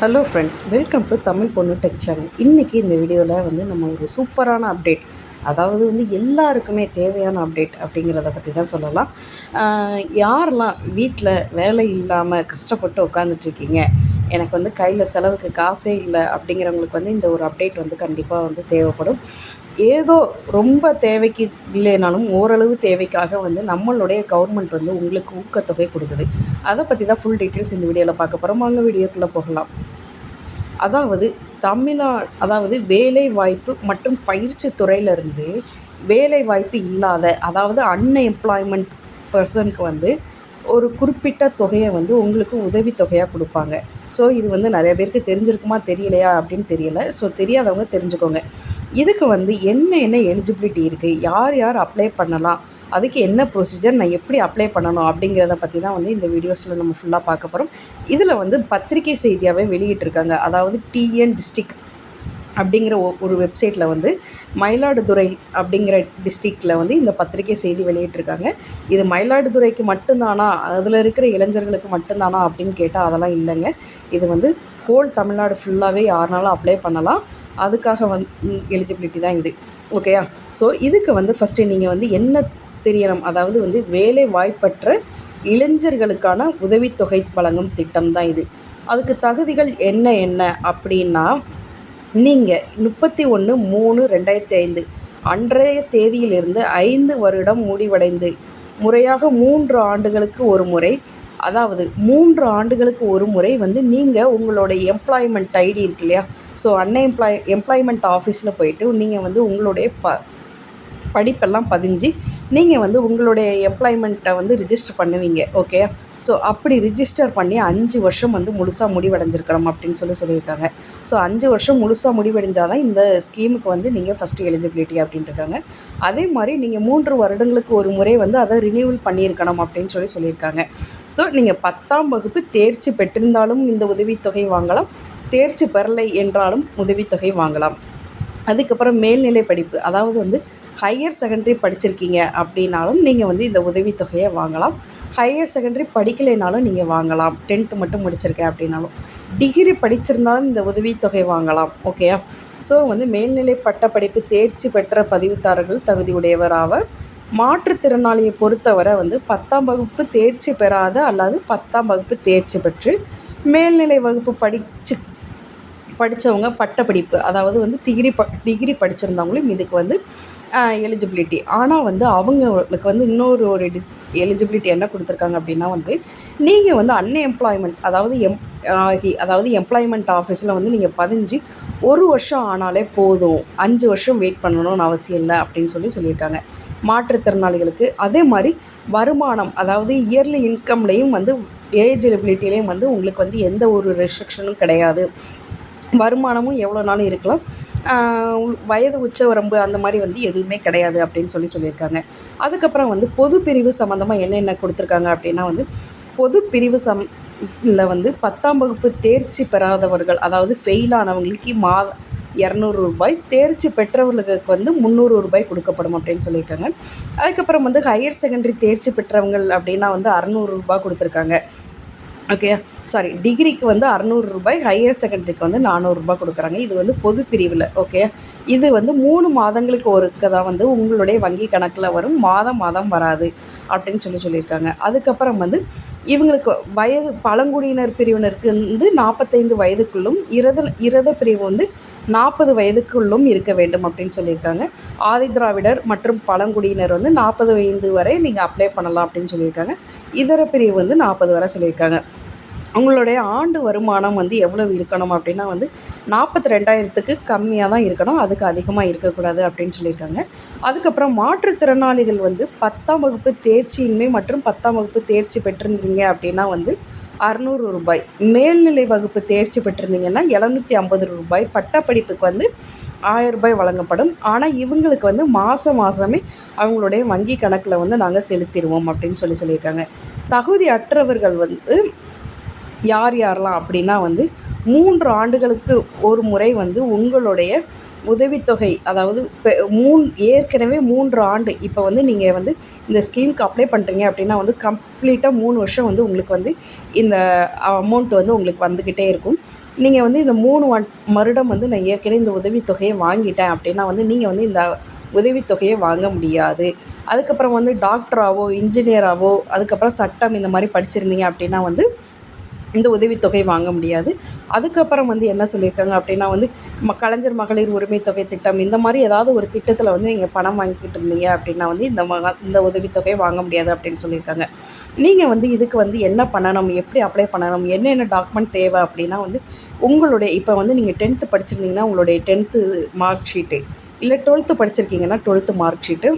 Hello friends welcome to Tamil பொண்ணு tech channel இன்றைக்கி இந்த வீடியோவில் வந்து நம்ம ஒரு சூப்பரான அப்டேட் அதாவது வந்து எல்லாருக்குமே தேவையான அப்டேட் அப்படிங்கிறத பற்றி தான் சொல்லலாம். யாரெல்லாம் வீட்டில் வேலை இல்லாமல் கஷ்டப்பட்டு உட்காந்துட்ருக்கீங்க எனக்கு வந்து கையில் செலவுக்கு காசே இல்லை அப்படிங்கிறவங்களுக்கு வந்து இந்த ஒரு அப்டேட் வந்து கண்டிப்பாக வந்து தேவைப்படும். ஏதோ ரொம்ப தேவைக்கு இல்லைனாலும் ஓரளவு தேவைக்காக வந்து நம்மளுடைய கவர்மெண்ட் வந்து உங்களுக்கு ஊக்கத்தொகை கொடுக்குது. அதை பற்றி தான் ஃபுல் டீட்டெயில்ஸ் இந்த வீடியோவில் பார்க்க போகிறோம் வாங்க வீடியோக்குள்ளே போகலாம். அதாவது தமிழா அதாவது வேலை வாய்ப்பு மற்றும் பயிற்சி துறையிலிருந்து வேலை வாய்ப்பு இல்லாத அதாவது அன்எம்ப்ளாய்மெண்ட் பர்சனுக்கு வந்து ஒரு குறிப்பிட்ட தொகையை வந்து உங்களுக்கு உதவித்தொகையாக கொடுப்பாங்க. ஸோ இது வந்து நிறைய பேருக்கு தெரிஞ்சிருக்குமா தெரியலையா அப்படின்னு தெரியல. ஸோ தெரியாதவங்க தெரிஞ்சுக்கோங்க. இதுக்கு வந்து என்ன என்ன எலிஜிபிலிட்டி இருக்குது யார் யார் அப்ளை பண்ணலாம்? அதுக்கு என்ன ப்ரொசீஜர் நான் எப்படி அப்ளை பண்ணணும் அப்படிங்கிறத பற்றி தான் வந்து இந்த வீடியோஸில் நம்ம ஃபுல்லாக பார்க்க போகிறோம் இதில் வந்து பத்திரிகை செய்தியாகவே வெளியிட்டிருக்காங்க. அதாவது டிஎன் டிஸ்ட்ரிக் அப்படிங்கிற ஒ- ஒரு வெப்சைட்டில் வந்து மயிலாடுதுறை அப்படிங்கிற டிஸ்ட்ரிக்டில் வந்து இந்த பத்திரிகை செய்தி வெளியிட்டிருக்காங்க. இது மயிலாடுதுறைக்கு மட்டும்தானா? அதில் இருக்கிற இளைஞர்களுக்கு மட்டும்தானா அப்படின்னு கேட்டால் அதெல்லாம் இல்லைங்க. இது வந்து ஹோல் தமிழ்நாடு ஃபுல்லாகவே யாருனாலும் அப்ளை பண்ணலாம். அதுக்காக வந் எலிஜிபிலிட்டி தான் இது. ஓகேயா ஸோ இதுக்கு வந்து ஃபஸ்ட்டு நீங்கள் வந்து என்ன தெரியணும். அதாவது வந்து வேலை வாய்ப்பற்ற இளைஞர்களுக்கான உதவித்தொகை வழங்கும் திட்டம் தான் இது. அதுக்கு தகுதிகள் என்ன என்ன அப்படின்னா நீங்கள் முப்பத்தி ஒன்று மூணு ரெண்டாயிரத்தி ஐந்து அன்றைய தேதியிலிருந்து ஐந்து வருடம் முடிவடைந்து முறையாக மூன்று ஆண்டுகளுக்கு ஒரு முறை அதாவது மூன்று ஆண்டுகளுக்கு ஒரு முறை வந்து நீங்கள் உங்களோட எம்ப்ளாய்மெண்ட் ஐடி இருக்கு இல்லையா? ஸோ அன்எம்ப்ளாய் எம்ப்ளாய்மெண்ட் ஆஃபீஸில் போயிட்டு நீங்கள் வந்து உங்களுடைய ப படிப்பெல்லாம் பதிஞ்சு நீங்கள் வந்து உங்களுடைய எம்ப்ளாய்மெண்ட்டை வந்து ரிஜிஸ்டர் பண்ணுவீங்க ஓகே ஸோ அப்படி ரிஜிஸ்டர் பண்ணி அஞ்சு வருஷம் வந்து முழுசாக முடிவடைஞ்சிருக்கணும் அப்படின்னு சொல்லி சொல்லியிருக்காங்க. ஸோ அஞ்சு வருஷம் முழுசாக முடிவடைஞ்சால் தான் இந்த ஸ்கீமுக்கு வந்து நீங்கள் ஃபஸ்ட்டு எலிஜிபிலிட்டி அப்படின்ட்டு இருக்காங்க அதே மாதிரி நீங்கள் மூன்று வருடங்களுக்கு ஒரு முறை வந்து அதை ரினியூவல் பண்ணியிருக்கணும் அப்படின்னு சொல்லி சொல்லியிருக்காங்க. ஸோ நீங்கள் பத்தாம் வகுப்பு தேர்ச்சி பெற்றிருந்தாலும் இந்த உதவித்தொகை வாங்கலாம் தேர்ச்சி பெறலை என்றாலும் உதவித்தொகை வாங்கலாம். அதுக்கப்புறம் மேல்நிலை படிப்பு அதாவது வந்து ஹையர் செகண்டரி படிச்சிருக்கீங்க அப்படின்னாலும் நீங்கள் வந்து இந்த உதவித்தொகையை வாங்கலாம். ஹையர் செகண்டரி படிக்கலைனாலும் நீங்கள் வாங்கலாம். டென்த்து மட்டும் முடிச்சிருக்கேன் அப்படின்னாலும். டிகிரி படிச்சிருந்தாலும் இந்த உதவித்தொகை வாங்கலாம். ஓகேயா ஸோ வந்து மேல்நிலை பட்டப்படிப்பு தேர்ச்சி பெற்ற பதிவுதாரர்கள் தகுதியுடையவர் ஆவர். மாற்றுத்திறனாளியை பொறுத்தவரை வந்து பத்தாம் வகுப்பு தேர்ச்சி பெறாத அல்லது பத்தாம் வகுப்பு தேர்ச்சி பெற்று மேல்நிலை வகுப்பு படிச்சு படித்தவங்க பட்டப்படிப்பு அதாவது வந்து டிகிரி ப டிகிரி படிச்சிருந்தவங்களும் இதுக்கு வந்து எலிஜிபிலிட்டி ஆனால் வந்து அவங்களுக்கு வந்து இன்னொரு ஒரு டி எலிஜிபிலிட்டி என்ன கொடுத்துருக்காங்க அப்படின்னா வந்து நீங்கள் வந்து அன்எம்ப்ளாய்மெண்ட் அதாவது எம் ஆகி அதாவது எம்ப்ளாய்மெண்ட் ஆஃபீஸில் வந்து நீங்கள் பதிஞ்சு ஒரு வருஷம் ஆனாலே போதும். அஞ்சு வருஷம் வெயிட் பண்ணணும்னு அவசியம் இல்லை அப்படின்னு சொல்லி சொல்லியிருக்காங்க. மாற்றுத்திறனாளிகளுக்கு அதே மாதிரி வருமானம் அதாவது இயர்லி இன்கம்லேயும் வந்து ஏஜ் எலிபிலிட்டிலையும் வந்து உங்களுக்கு வந்து எந்த ஒரு ரெஸ்ட்ரிக்ஷனும் கிடையாது. வருமானமும் எவ்வளோ நாளும் இருக்கலாம். வயது உச்ச வயது உச்சவரம்பு அந்த மாதிரி வந்து எதுவுமே கிடையாது அப்படின்னு சொல்லி சொல்லியிருக்காங்க. அதுக்கப்புறம் வந்து பொது பிரிவு சம்மந்தமாக என்னென்ன கொடுத்துருக்காங்க அப்படின்னா வந்து பொது பிரிவு சம் இதில் வந்து பத்தாம் வகுப்பு தேர்ச்சி பெறாதவர்கள் அதாவது ஃபெயிலானவங்களுக்கு மா இரநூறு ரூபாய் தேர்ச்சி பெற்றவர்களுக்கு வந்து முந்நூறு ரூபாய் கொடுக்கப்படும் அப்படின்னு சொல்லியிருக்காங்க. அதுக்கப்புறம் வந்து ஹையர் செகண்டரி தேர்ச்சி பெற்றவங்கள் அப்படின்னா வந்து அறநூறு ரூபாய் கொடுத்துருக்காங்க. ஓகே சாரி டிகிரிக்கு வந்து அறநூறு ரூபாய் ஹையர் செகண்டரிக்கு வந்து நானூறுரூபா கொடுக்குறாங்க. இது வந்து பொது பிரிவில் ஓகே இது வந்து மூணு மாதங்களுக்கு ஒருக்க தான் வந்து உங்களுடைய வங்கி கணக்கில் வரும். மாதம் மாதம் வராது அப்படின்னு சொல்லி சொல்லியிருக்காங்க. அதுக்கப்புறம் வந்து இவங்களுக்கு வயது பழங்குடியினர் பிரிவினருக்கு வந்து நாற்பத்தைந்து வயதுக்குள்ளும் இரத இரத பிரிவு வந்து நாற்பது வயதுக்குள்ளும் இருக்க வேண்டும் அப்படின்னு சொல்லியிருக்காங்க. ஆதி திராவிடர் மற்றும் பழங்குடியினர் வந்து நாற்பது வயது வரை நீங்கள் அப்ளை பண்ணலாம் அப்படின்னு சொல்லியிருக்காங்க. இதர பிரிவு வந்து நாற்பது வரை சொல்லியிருக்காங்க. அவங்களுடைய ஆண்டு வருமானம் வந்து எவ்வளவு இருக்கணும் அப்படின்னா வந்து நாற்பத்தி ரெண்டாயிரத்துக்கு கம்மியாக தான் இருக்கணும். அதுக்கு அதிகமாக இருக்கக்கூடாது அப்படின்னு சொல்லியிருக்காங்க அதுக்கப்புறம் மாற்றுத்திறனாளிகள் வந்து பத்தாம் வகுப்பு தேர்ச்சியின்மை மற்றும் பத்தாம் வகுப்பு தேர்ச்சி பெற்றிருந்தீங்க அப்படின்னா வந்து அறநூறு ரூபாய். மேல்நிலை வகுப்பு தேர்ச்சி பெற்றிருந்தீங்கன்னா எழுநூற்றி ஐம்பது ரூபாய். பட்டப்படிப்புக்கு வந்து ஆயிரம் ரூபாய் வழங்கப்படும். ஆனால் இவங்களுக்கு வந்து மாதம் மாதமே அவங்களுடைய வங்கி கணக்கில் வந்து நாங்கள் செலுத்திடுவோம் அப்படின்னு சொல்லி சொல்லியிருக்காங்க. தகுதி அற்றவர்கள் வந்து யார் யாரெல்லாம் அப்படின்னா வந்து மூன்று ஆண்டுகளுக்கு ஒரு முறை வந்து உங்களுடைய உதவித்தொகை அதாவது இப்போ மூணு ஏற்கனவே மூன்று ஆண்டு இப்போ வந்து நீங்கள் வந்து இந்த ஸ்கீமுக்கு அப்ளை பண்ணுறீங்க அப்படின்னா வந்து கம்ப்ளீட்டாக மூணு வருஷம் வந்து உங்களுக்கு வந்து இந்த அமௌண்ட் வந்து உங்களுக்கு வந்துக்கிட்டே இருக்கும். நீங்கள் வந்து இந்த மூணு மருடம் வருடம் வந்து நான் ஏற்கனவே இந்த உதவித்தொகையை வாங்கிட்டேன் அப்படின்னா வந்து நீங்கள் வந்து இந்த உதவித்தொகையை வாங்க முடியாது. அதுக்கப்புறம் வந்து டாக்டராகவோ இன்ஜினியராகவோ அதுக்கப்புறம் சட்டம் இந்த மாதிரி படிச்சிருந்தீங்க அப்படின்னா வந்து இந்த உதவித்தொகை வாங்க முடியாது. அதுக்கப்புறம் வந்து என்ன சொல்லியிருக்காங்க அப்படின்னா வந்து ம கலைஞர் மகளிர் உரிமை தொகை திட்டம் இந்த மாதிரி ஏதாவது ஒரு திட்டத்தில் வந்து நீங்கள் பணம் வாங்கிக்கிட்டு இருந்தீங்க அப்படின்னா வந்து இந்த மக இந்த உதவித்தொகையை வாங்க முடியாது அப்படின்னு சொல்லியிருக்காங்க. நீங்கள் வந்து இதுக்கு வந்து என்ன பண்ணணும் எப்படி அப்ளை பண்ணணும் என்னென்ன டாக்குமெண்ட் தேவை அப்படின்னா வந்து உங்களுடைய இப்போ வந்து நீங்கள் டென்த்து படிச்சிருந்தீங்கன்னா உங்களுடைய டென்த்து மார்க் ஷீட்டு இல்லை டுவெல்த்து படிச்சிருக்கீங்கன்னா டுவெல்த்து மார்க் ஷீட்டு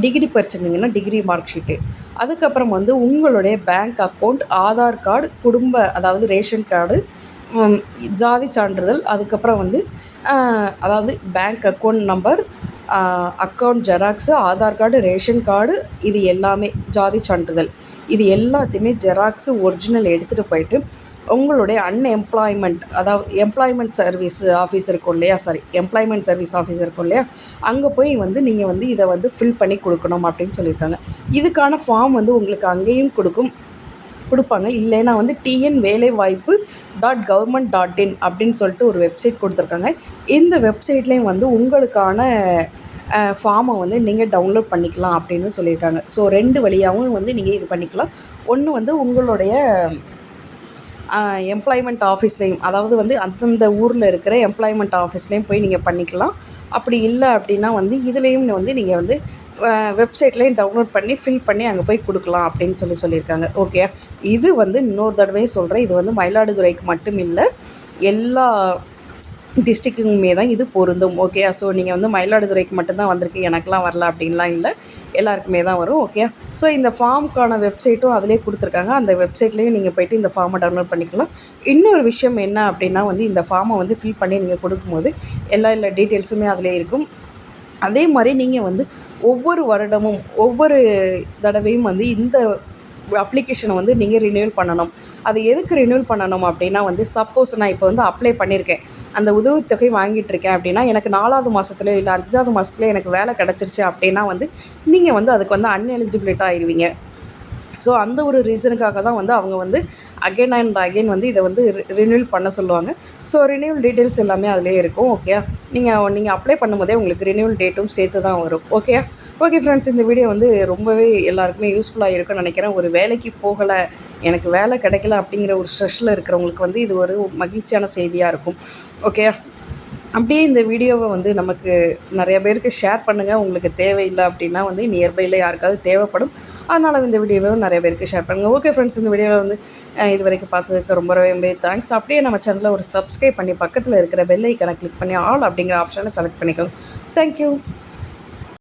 டிகிரி படிச்சிருந்தீங்கன்னா டிகிரி மார்க் ஷீட்டு அதுக்கப்புறம் வந்து உங்களுடைய பேங்க் அக்கௌண்ட் ஆதார் கார்டு குடும்ப அதாவது ரேஷன் கார்டு ஜாதி சான்றிதழ் அதுக்கப்புறம் வந்து அதாவது bank account number account xerox Aadhaar card ration card இது எல்லாமே ஜாதி சான்றிதழ். இது எல்லாத்தையுமே ஜெராக்ஸு ஒரிஜினல் எடுத்துகிட்டு போயிட்டு உங்களுடைய அன்எம்ப்ளாய்மெண்ட் அதாவது எம்ப்ளாய்மெண்ட் சர்வீஸ் ஆஃபீஸ் இருக்கும் இல்லையா? சாரி எம்ப்ளாய்மெண்ட் சர்வீஸ் ஆஃபீஸ் இருக்கும் இல்லையா? அங்கே போய் வந்து நீங்கள் வந்து இதை வந்து ஃபில் பண்ணி கொடுக்கணும் அப்படின்னு சொல்லியிருக்காங்க. இதுக்கான ஃபார்ம் வந்து உங்களுக்கு அங்கேயும் கொடுக்கும் கொடுப்பாங்க. இல்லைன்னா வந்து டிஎன் வேலை வாய்ப்பு டாட் கவர்மெண்ட் டாட் இன் அப்படின்னு சொல்லிட்டு ஒரு வெப்சைட் கொடுத்துருக்காங்க. இந்த வெப்சைட்லேயும் வந்து உங்களுக்கான ஃபார்மை வந்து நீங்கள் டவுன்லோட் பண்ணிக்கலாம் அப்படின்னு சொல்லியிருக்காங்க. ஸோ ரெண்டு வழியாகவும் வந்து நீங்கள் இது பண்ணிக்கலாம். ஒன்று வந்து உங்களுடைய எம்ப்ளாய்மெண்ட் ஆஃபீஸ்லேயும் அதாவது வந்து அந்தந்த ஊரில் இருக்கிற எம்ப்ளாய்மெண்ட் ஆஃபீஸ்லேயும் போய் நீங்கள் பண்ணிக்கலாம். அப்படி இல்லை அப்படின்னா வந்து இதுலேயும் வந்து நீங்கள் வந்து வெப்சைட்லேயும் டவுன்லோட் பண்ணி ஃபில் பண்ணி அங்கே போய் கொடுக்கலாம் அப்படின்னு சொல்லி சொல்லியிருக்காங்க. ஓகே இது வந்து இன்னொரு தடவையும் சொல்கிறேன் இது வந்து மயிலாடுதுறைக்கு மட்டும் இல்லை எல்லா டிஸ்ட்ரிக்குமே தான் இது பொருந்தும். ஓகே ஸோ நீங்கள் வந்து மயிலாடுதுறைக்கு மட்டும்தான் வந்திருக்கு. எனக்கெலாம் வரல அப்படின்லாம் இல்லை. எல்லாருக்குமே தான் வரும் ஓகே ஸோ இந்த ஃபார்முக்கான வெப்சைட்டும் அதிலே கொடுத்துருக்காங்க. அந்த வெப்சைட்லேயும் நீங்கள் போய்ட்டு இந்த ஃபார்மை டவுன்லோட் பண்ணிக்கலாம். இன்னொரு விஷயம் என்ன அப்படின்னா வந்து இந்த ஃபார்மை வந்து ஃபில் பண்ணி நீங்கள் கொடுக்கும்போது எல்லா எல்லா டீட்டெயில்ஸுமே அதிலே இருக்கும். அதே மாதிரி நீங்கள் வந்து ஒவ்வொரு வருடமும் ஒவ்வொரு தடவையும் வந்து இந்த அப்ளிகேஷனை வந்து நீங்கள் ரினியூவல் பண்ணணும். அது எதுக்கு ரினியூவல் பண்ணணும் அப்படின்னா வந்து சப்போஸ் நான் இப்போ வந்து அப்ளை பண்ணியிருக்கேன். அந்த உதவித்தொகை வாங்கிட்டுருக்கேன் அப்படின்னா எனக்கு நாலாவது மாதத்துலையோ இல்லை அஞ்சாவது மாதத்துலேயே எனக்கு வேலை கிடச்சிருச்சு அப்படின்னா வந்து நீங்கள் வந்து அதுக்கு வந்து அன்எலிஜிபிலிட்டாக ஆயிடுவீங்க ஸோ அந்த ஒரு ரீசனுக்காக தான் வந்து அவங்க வந்து அகைன் அண்ட் அகைன் வந்து இதை வந்து ரினியூல் பண்ண சொல்லுவாங்க. ஸோ ரினியூவல் டீட்டெயில்ஸ் எல்லாமே அதிலே இருக்கும் ஓகே நீங்கள் நீங்கள் அப்ளை பண்ணும்போதே உங்களுக்கு ரினியூவல் டேட்டும் சேர்த்து தான் வரும் ஓகே ஓகே ஃப்ரெண்ட்ஸ் இந்த வீடியோ வந்து ரொம்பவே எல்லாருக்குமே யூஸ்ஃபுல்லாக இருக்குன்னு நினைக்கிறேன். ஒரு வேலைக்கு போகலை எனக்கு வேலை கிடைக்கல அப்படிங்கிற ஒரு ஸ்ட்ரெஸ்ஸில் இருக்கிறவங்களுக்கு வந்து இது ஒரு மகிழ்ச்சியான செய்தியாக இருக்கும். ஓகே அப்படியே இந்த வீடியோவை வந்து நமக்கு நிறைய பேருக்கு ஷேர் பண்ணுங்கள் உங்களுக்கு தேவையில்லை அப்படின்னா வந்து நியர்பையில் யாருக்காவது தேவைப்படும். அதனால் இந்த வீடியோவை நிறைய பேருக்கு ஷேர் பண்ணுங்கள் ஓகே ஃப்ரெண்ட்ஸ் இந்த வீடியோவில் வந்து இது வரைக்கும் பார்த்ததுக்கு ரொம்ப ரொம்ப தேங்க்ஸ் அப்படியே நம்ம சேனலில் ஒரு சப்ஸ்கிரைப் பண்ணி பக்கத்தில் இருக்கிற பெல் ஐக்கனை கிளிக் பண்ணி ஆல் அப்படிங்கிற ஆப்ஷனை செலக்ட் பண்ணிக்கோங்க. தேங்க்யூ